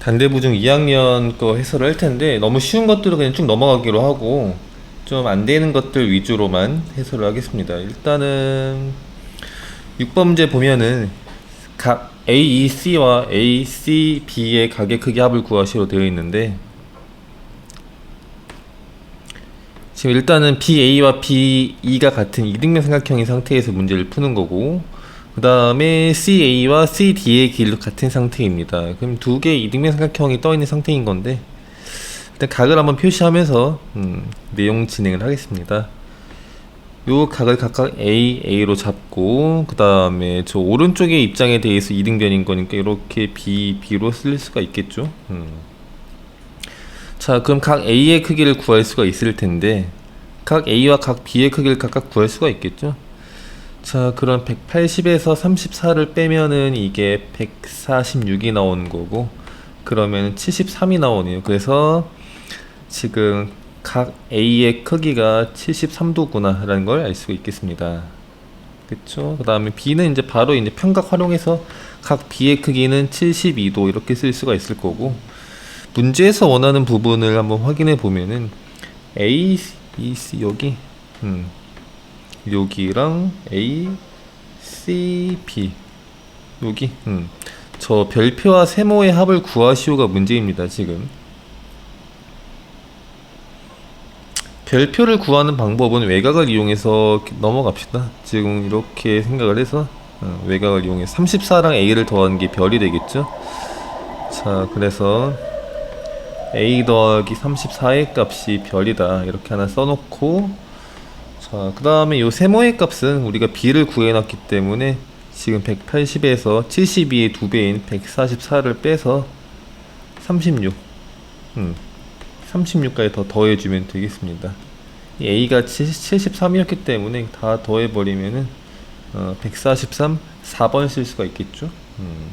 단대부중 2학년 거 해설을 할 텐데 너무 쉬운 것들은 그냥 쭉 넘어가기로 하고 좀 안 되는 것들 위주로만 해설을 하겠습니다. 일단은 6번 문제 보면은 각 AEC와 ACB의 가격 크기 합을 구하시로 되어 있는데 지금 일단은 BA와 BE가 같은 이등변 삼각형인 상태에서 문제를 푸는 거고 그 다음에 CA와 CD의 길도 같은 상태입니다. 그럼 두 개의 이등변 삼각형이 떠 있는 상태인 건데 일단 각을 한번 표시하면서 음, 내용 진행을 하겠습니다. 요 각을 각각 A, A로 잡고 그 다음에 저 오른쪽의 입장에 대해서 이등변인 거니까 이렇게 B, B로 쓸 수가 있겠죠. 음. 자, 그럼 각 A의 크기를 구할 수가 있을 텐데 각 A와 각 B의 크기를 각각 구할 수가 있겠죠. 자, 그럼 180에서 34를 빼면은 이게 146이 나오는 거고 그러면 73이 나오네요. 그래서 지금 각 A의 크기가 73도구나 라는 걸 알 수가 있겠습니다. 그쵸? 그 다음에 B는 이제 바로 이제 평각 활용해서 각 B의 크기는 72도 이렇게 쓸 수가 있을 거고 문제에서 원하는 부분을 한번 확인해 보면은 A, B, C 여기 음, 여기랑 A, C, B. 여기? 음, 저 별표와 세모의 합을 구하시오가 문제입니다 지금. 별표를 구하는 방법은 외곽을 이용해서 넘어갑시다. 지금 이렇게 생각을 해서 어, 외곽을 이용해서 34랑 A를 더하는 게 별이 되겠죠? 자 그래서 a 더하기 34의 값이 별이다. 이렇게 하나 써놓고 자 그 다음에 요 세모의 값은 우리가 b를 구해놨기 때문에 지금 180에서 72의 두 배인 144를 빼서 36 음, 36까지 더 더해주면 되겠습니다. 이 a가 73이었기 때문에 다 더해버리면은 어, 143 4번 쓸 수가 있겠죠? 음.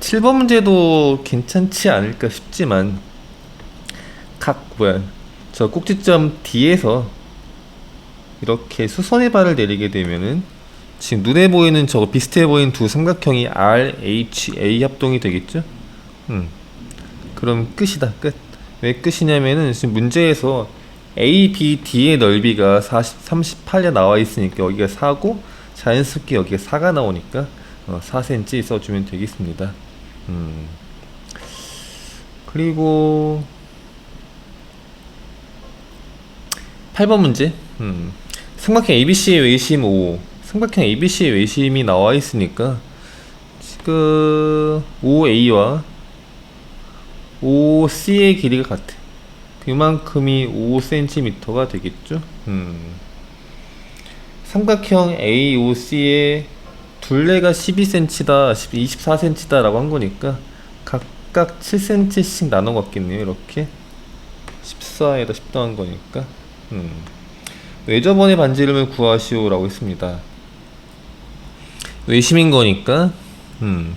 7번 문제도 괜찮지 않을까 싶지만 각 뭐야 저 꼭지점 D에서 이렇게 수선의 발을 내리게 되면은 지금 눈에 보이는 저거 비슷해 보이는 두 삼각형이 R, H, A 합동이 되겠죠? 음. 그럼 끝이다 끝. 왜 끝이냐면은 지금 문제에서 A, B, D의 넓이가 40, 38에 나와 있으니까 여기가 4고 자연스럽게 여기가 4가 나오니까 어, 4cm 써주면 되겠습니다. 음. 그리고 8번 문제. 음. 삼각형 ABC의 외심 5. 삼각형 ABC의 외심이 나와 있으니까 지금 5A와 5C의 길이가 같아. 그만큼이 5cm가 되겠죠? 음. 삼각형 AOC의 둘레가 12cm다, 24cm다 라고 한 거니까 각각 7cm씩 나눠 갖겠네요. 이렇게 14에다 10 더한 거니까 음. 외접원의 반지름을 구하시오 라고 했습니다. 외심인 거니까 음.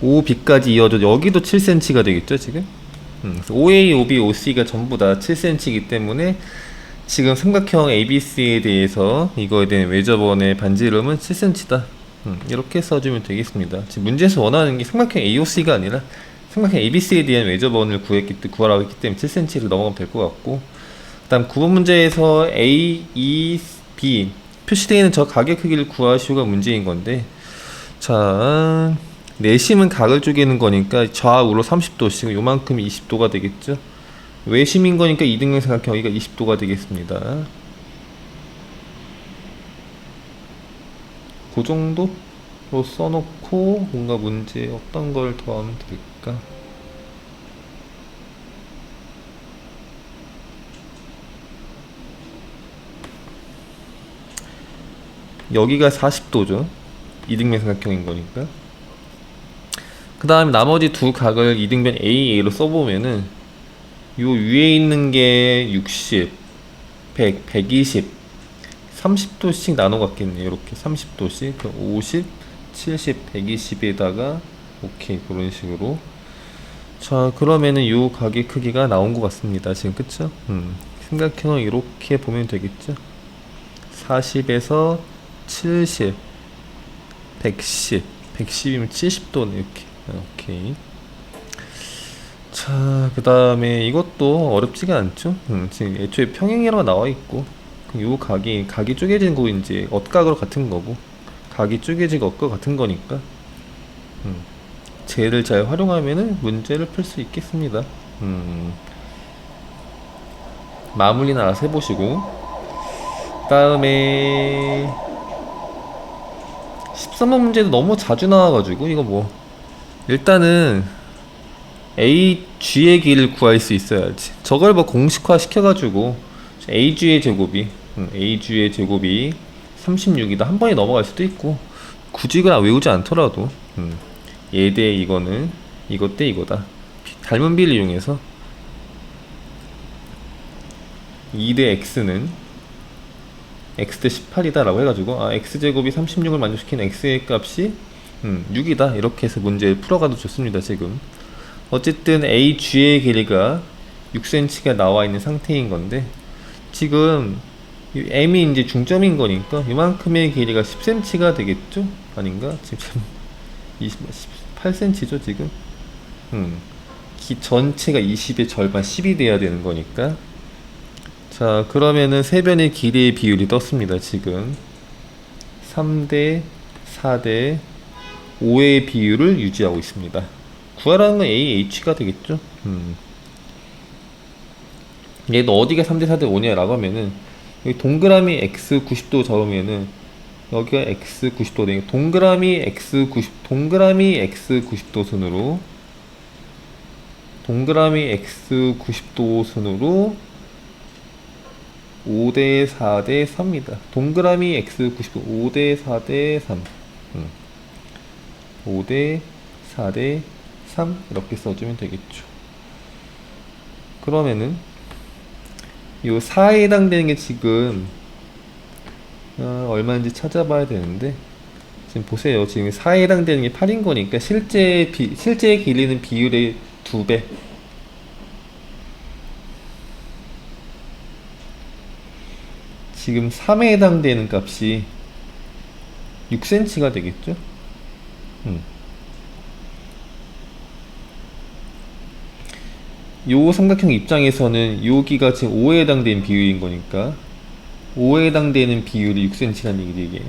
OB까지 이어져 여기도 7cm가 되겠죠 지금? 음. 그래서 OA, OB, OC가 전부 다 7cm이기 때문에 지금 삼각형 ABC에 대해서 이거에 대한 외접원의 반지름은 7cm다. 음, 이렇게 써주면 되겠습니다. 지금 문제에서 원하는 게 삼각형 AOC가 아니라 ABC에 대한 외접원을 구했기 때 구하라고 했기 때문에 7cm를 넘어가면 될 것 같고 그 다음 9번 문제에서 A, E, B 표시되어 있는 저 가격 크기를 구하시오가 문제인 건데 자 내심은 각을 쪼개는 거니까 좌우로 30도씩 요만큼 20도가 되겠죠. 외심인 거니까 이등변 삼각형 여기가 20도가 되겠습니다. 그 정도로 써놓고 뭔가 문제 어떤 걸 더하면 될까? 여기가 40도죠. 이등변 삼각형인 거니까. 그 다음에 나머지 두 각을 이등변 AA로 써보면은 요 위에 있는 게 60, 100, 120, 30도씩 나눠 갖겠네요. 이렇게 30도씩, 50, 70, 120에다가 오케이 그런 식으로. 자 그러면은 요 각의 크기가 나온 것 같습니다. 지금 그쵸? 음, 삼각형을 이렇게 보면 되겠죠? 40에서 70, 110 110이면 70도네 이렇게 아, 오케이 자, 그 다음에 이것도 어렵지가 않죠. 음, 지금 애초에 평행이라고 나와 있고, 그요 각이, 각이 쪼개진 거 이제 엇각으로 같은 거고, 각이 쪼개지고 엇각 같은 거니까, 음, 쟤를 잘 활용하면은 문제를 풀 수 있겠습니다. 음, 마무리는 알아서 해보시고, 그 다음에, 13번 문제도 너무 자주 나와가지고, 이거 뭐, 일단은, AG의 길을 구할 수 있어야지. 저걸 뭐 공식화 시켜가지고 AG의 제곱이 음, AG의 제곱이 36이다. 한 번에 넘어갈 수도 있고 굳이 그냥 외우지 않더라도 음, 얘 대 이거는 이것 대 이거다. 비- 닮은 비를 이용해서 2 대 x는 x 대 18이다 라고 해가지고 아 x 제곱이 36을 만족시키는 x의 값이 음, 6이다 이렇게 해서 문제 풀어가도 좋습니다 지금 어쨌든 AG의 길이가 6cm가 나와 있는 상태인 건데 지금 이 M이 이제 중점인 거니까 이만큼의 길이가 10cm가 되겠죠? 아닌가? 지금 20, 18cm죠 지금? 음. 기 전체가 20의 절반 10이 돼야 되는 거니까 자 그러면은 세 변의 길이의 비율이 떴습니다 지금 3대 4대 5의 비율을 유지하고 있습니다 구하라는 건 AH가 되겠죠. 음. 얘도 어디가 3대 4대 5냐라고 하면은 동그라미 x 90도 적으면은 여기가 x 90도 되니까 동그라미 x 90 동그라미 x 90도 순으로 동그라미 x 90도 순으로 5대 4대 3입니다. 동그라미 x 90도 5대 4대 3. 음. 5대 4대 3 이렇게 써주면 되겠죠. 그러면은 요 4에 해당되는 게 지금 어, 얼마인지 찾아봐야 되는데 지금 보세요. 지금 4에 해당되는 게 8인 거니까 실제 비, 실제 길이는 비율의 2배. 지금 3에 해당되는 값이 6cm가 되겠죠? 음. 요 삼각형 입장에서는 여기가 지금 5에 해당되는 비율인 거니까 5에 해당되는 비율이 6cm라는 얘기죠 이게.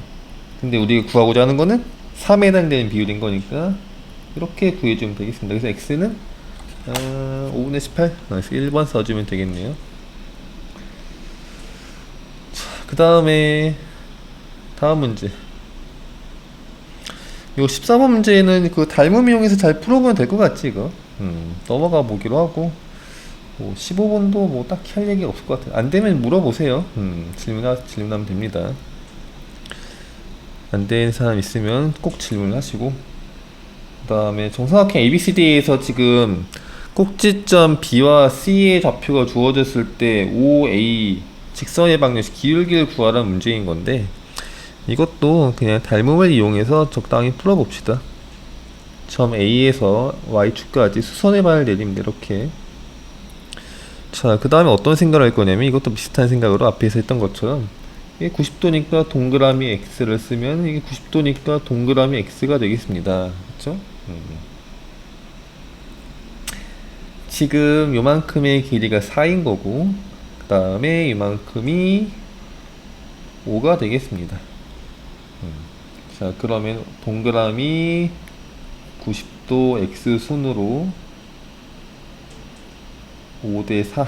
근데 우리가 구하고자 하는 거는 3에 해당되는 비율인 거니까 이렇게 구해주면 되겠습니다. 그래서 x는 어, 5분의 18 그래서 1번 써주면 되겠네요. 그 다음에 다음 문제. 요 14번 문제는 그 닮음 이용해서 잘 풀어보면 될 것 같지 이거? 음, 넘어가 보기로 하고 뭐 15번도 뭐 딱히 할 얘기가 없을 것 같아요. 안 되면 물어보세요. 음, 질문하, 질문하면 됩니다. 안 되는 사람 있으면 꼭 질문을 하시고 그 다음에 정사각형 ABCD에서 지금 꼭지점 B와 C의 좌표가 주어졌을 때 OA 직선의 방정식 기울기를 구하라는 문제인 건데 이것도 그냥 닮음을 이용해서 적당히 풀어봅시다. 점 A에서 Y축까지 수선의 반을 내리면 이렇게 자, 그 다음에 어떤 생각을 할 거냐면 이것도 비슷한 생각으로 앞에서 했던 것처럼 이게 90도니까 동그라미 X를 쓰면 이게 90도니까 동그라미 X가 되겠습니다. 그렇죠? 지금 요만큼의 길이가 4인 거고 그 다음에 이만큼이 5가 되겠습니다. 음. 자 그러면 동그라미 90도 x 순으로 5대 4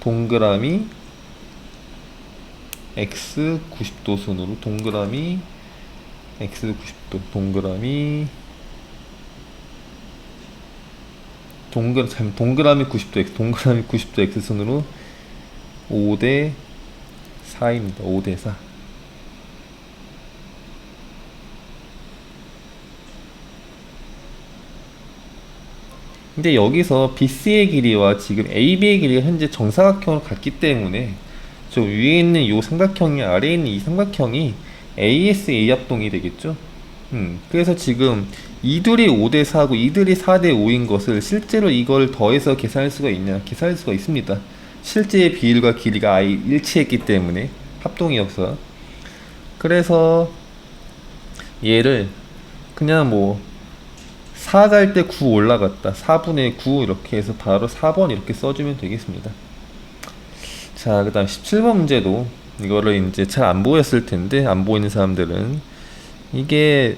동그라미 x 90도 순으로 동그라미 x 90도 동그라미 동그 참 동그라미 90도 x 동그라미 90도 x 순으로 5대 4입니다. 5대 4. 근데 여기서 BC의 길이와 지금 AB의 길이가 현재 정사각형으로 같기 때문에 저 위에 있는 이 삼각형이 아래에 있는 이 삼각형이 ASA 합동이 되겠죠? 음, 그래서 지금 이들이 5대 4고 이들이 4대 5인 것을 실제로 이걸 더해서 계산할 수가 있냐? 계산할 수가 있습니다. 실제의 비율과 길이가 아예 일치했기 때문에 합동이어서 그래서 얘를 그냥 뭐 4 갈 때 9 올라갔다. 4분의 9 이렇게 해서 바로 4번 이렇게 써주면 되겠습니다. 자 그 다음 17번 문제도 이거를 이제 잘 안 보였을 텐데 안 보이는 사람들은 이게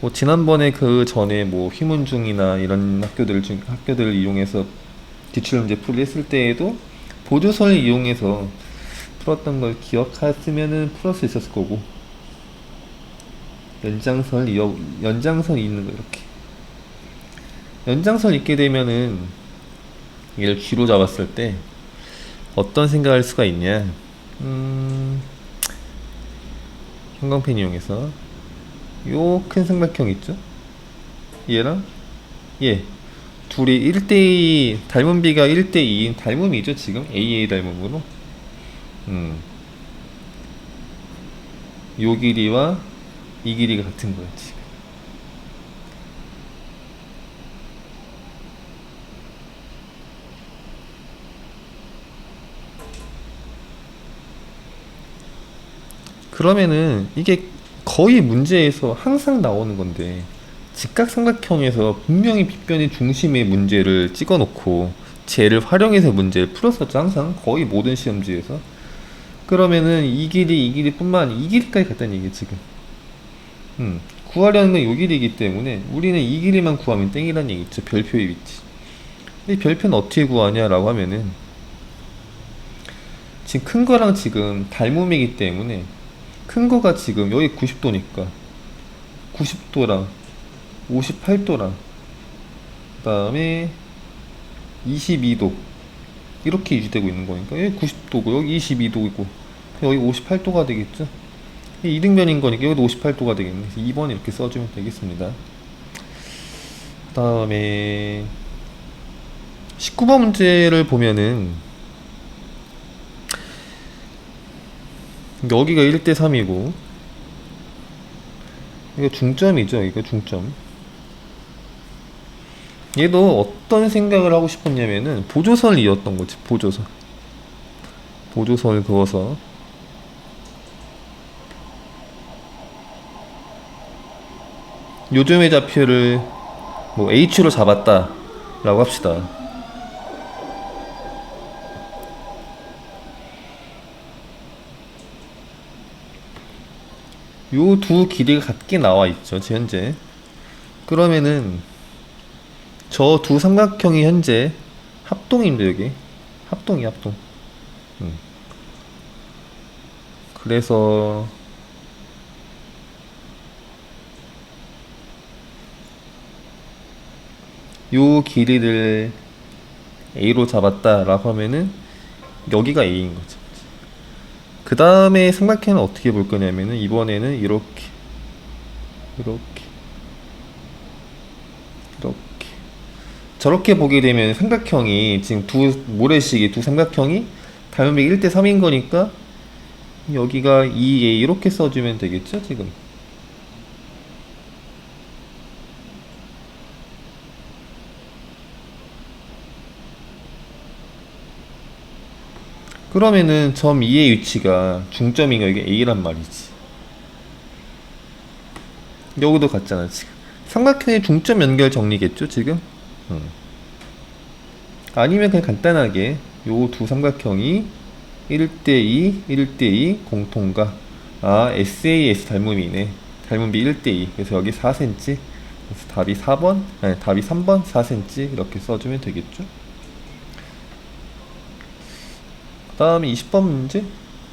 뭐 지난번에 그 전에 뭐 휘문중이나 이런 학교들 중 학교들을 이용해서 기출 문제 풀이 했을 때에도 보조서를 이용해서 풀었던 걸 기억했으면은 풀을 수 있었을 거고. 연장선 연장선 있는 거 이렇게 연장선 있게 되면은 얘를 쥐로 잡았을 때 어떤 생각을 할 수가 있냐? 음 형광펜 이용해서. 요 큰 삼각형 있죠? 얘랑? 얘 둘이 1대2 닮은 비가 1대2인 닮음이죠 지금? AA 닮음으로. 음. 요 길이와 이 길이가 같은 거야 지금 그러면은 이게 거의 문제에서 항상 나오는 건데 직각삼각형에서 분명히 빗변의 중심의 문제를 찍어놓고 쟤를 활용해서 문제를 풀었었죠 항상. 거의 모든 시험지에서. 그러면은 이 길이 이 길이뿐만 이 길이까지 갔다는 얘기예요 지금. 음, 구하려는 건요 길이기 때문에 우리는 이 길이만 구하면 땡이라는 얘기죠 별표의 위치. 이 별표는 어떻게 구하냐라고 하면은 지금 큰 거랑 지금 닮음이기 때문에 큰 거가 지금 여기 90도니까. 90도랑 58도랑 그 다음에 22도 이렇게 유지되고 있는 거니까 여기 90도고 여기 22도이고 여기 58도가 되겠죠? 이등변인 거니까 여기도 58도가 되겠네. 그래서 2번 이렇게 써주면 되겠습니다. 그 다음에 19번 문제를 보면은 여기가 1대 3이고 이거 중점이죠 이거 중점. 얘도 어떤 생각을 하고 싶었냐면은 보조선을 이었던 거지 보조선 보조선을 그어서. 요즘의 좌표를 뭐 H로 잡았다 라고 합시다 요 두 길이가 같게 나와 있죠 지 현재. 그러면은 저 두 삼각형이 현재 합동입니다 여기. 합동이 합동. 음. 그래서 요 길이를 A로 잡았다라고 하면은 여기가 A인 거죠 그 다음에 삼각형은 어떻게 볼 거냐면은 이번에는 이렇게. 이렇게. 이렇게. 저렇게 보게 되면 삼각형이 지금 두 모래시계 두 삼각형이 닮음이 1대 3인 거니까 여기가 2a 이렇게 써주면 되겠죠 지금 그러면은 점 2의 위치가 중점이가 이게 A란 말이지. 여기도 같잖아 지금. 삼각형의 중점 연결 정리겠죠 지금? 음. 아니면 그냥 간단하게 요 두 삼각형이 1대2, 1대2 공통가. 아 SAS 닮음이네. 닮음비 1대2. 그래서 여기 4cm. 그래서 답이 4번, 아니 답이 3번 4cm 이렇게 써주면 되겠죠? 다음에 20번 문제?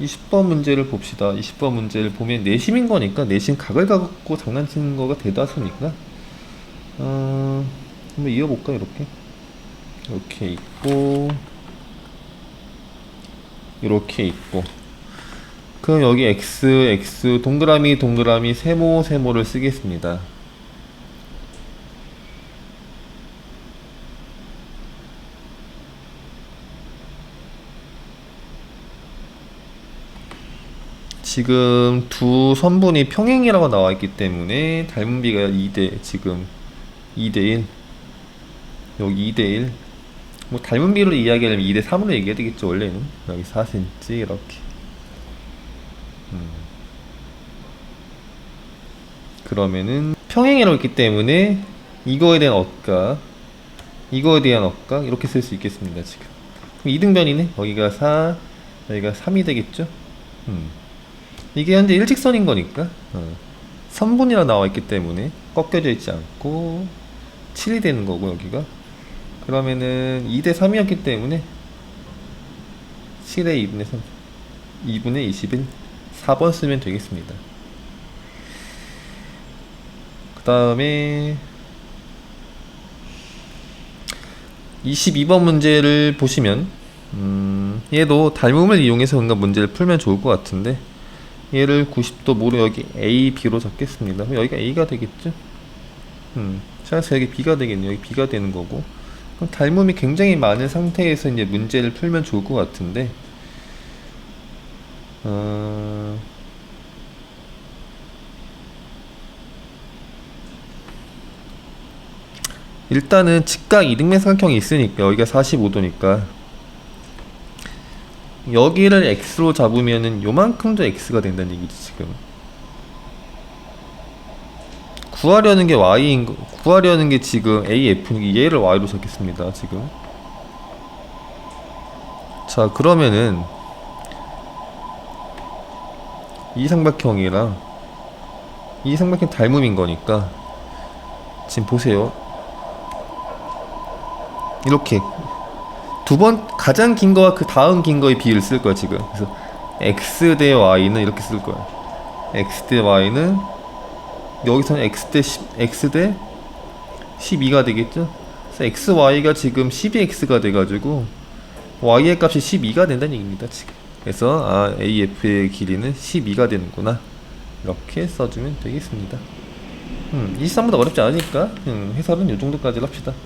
20번 문제를 봅시다. 20번 문제를 보면 내심인 거니까 내심 각을 갖고 장난치는 거가 대다수니까 어, 한번 이어볼까 이렇게 이렇게 있고 이렇게 있고 그럼 여기 x x 동그라미 동그라미 세모 세모를 쓰겠습니다. 지금 두 선분이 평행이라고 나와 있기 때문에 닮은 비가 2대 지금 2대 1 여기 2대 1 뭐 닮은 비로 이야기하려면 2대 3으로 얘기해야 되겠죠 원래는. 여기 4cm 이렇게. 음. 그러면은 평행이라고 있기 때문에 이거에 대한 억각 이거에 대한 억각 이렇게 쓸 수 있겠습니다 지금. 그럼 이등변이네? 여기가 4 여기가 3이 되겠죠? 음. 이게 현재 일직선인 거니까. 어. 선분이라 나와 있기 때문에 꺾여져 있지 않고 7이 되는 거고 여기가. 그러면은 2대 3이었기 때문에 7의 2분의 3 2분의 21 4번 쓰면 되겠습니다. 그 다음에 22번 문제를 보시면 음, 얘도 닮음을 이용해서 뭔가 문제를 풀면 좋을 것 같은데 얘를 90도 모로 여기 A, B로 잡겠습니다. 그럼 여기가 A가 되겠죠? 음, 그래서 여기 B가 되겠네요. 여기 B가 되는 거고. 그럼 닮음이 굉장히 많은 상태에서 이제 문제를 풀면 좋을 것 같은데, 어, 일단은 직각 이등변 삼각형이 있으니까 여기가 45도니까 여기를 x로 잡으면은 요만큼도 x가 된다는 얘기지 지금. 구하려는 게 y인 거 구하려는 게 지금 AF는 얘를 y로 잡겠습니다 지금. 자 그러면은 이 삼각형이랑 이 삼각형 닮음인 거니까 지금 보세요. 이렇게 두 번 가장 긴 거와 그 다음 긴 거의 비율을 쓸 거야 지금. 그래서 x 대 y는 이렇게 쓸 거야. X 대 y는 여기서는 x 대 10, x 대 12가 되겠죠? 그래서 x y가 지금 12x가 돼가지고 y의 값이 12가 된다는 얘기입니다 지금. 그래서 아 af의 길이는 12가 되는구나. 이렇게 써주면 되겠습니다. 음, 23보다 어렵지 않으니까 음, 해설은 이 정도까지 합시다